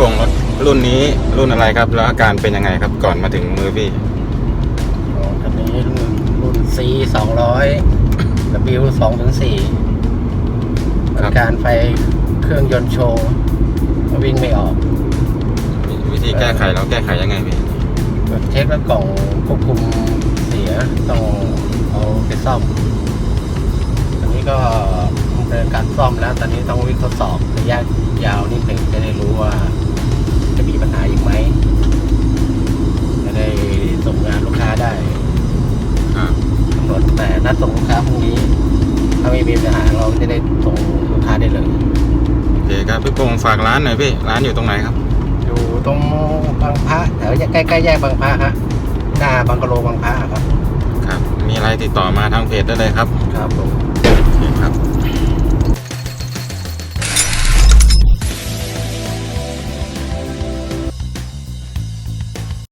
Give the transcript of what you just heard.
รุ่นนี้รุ่นอะไรครับ แล้วอาการเป็นยังไงครับ ก่อนมาถึงมือพี่อ๋อคันนี้รุ่นรุ่น C สองร้อย W สองถึงสี่ครับการไฟเครื่องยนต์โชว์วิ่งไม่ออก วิธีแก้ไขเราแก้ไขยังไงพี่เช็คแล้วกล่องควบคุมเสียต้องเอาไปซ่อมอันนี้ก็ดำเนินการซ่อมแล้ว ตอนนี้ต้องวิ่งทดสอบระยะยาวนิดหนึ่งจะได้รู้ว่า นดแต่นัดส่งลูกค้าพรุ่งนี้ ถ้าไม่มีปัญหาเราจะได้ส่งลูกค้าได้เลยโอเคครับพี่พงศ์ฝากร้านหน่อยพี่ ร้านอยู่ตรงไหนครับ อยู่ตรงบางพระแถวใกล้ๆแยกบางพระฮะหน้าบังกะโลบางพระครับ ครับ มีอะไรติดต่อมาทางเพจได้เลยครับ ครับผมโอเคครับ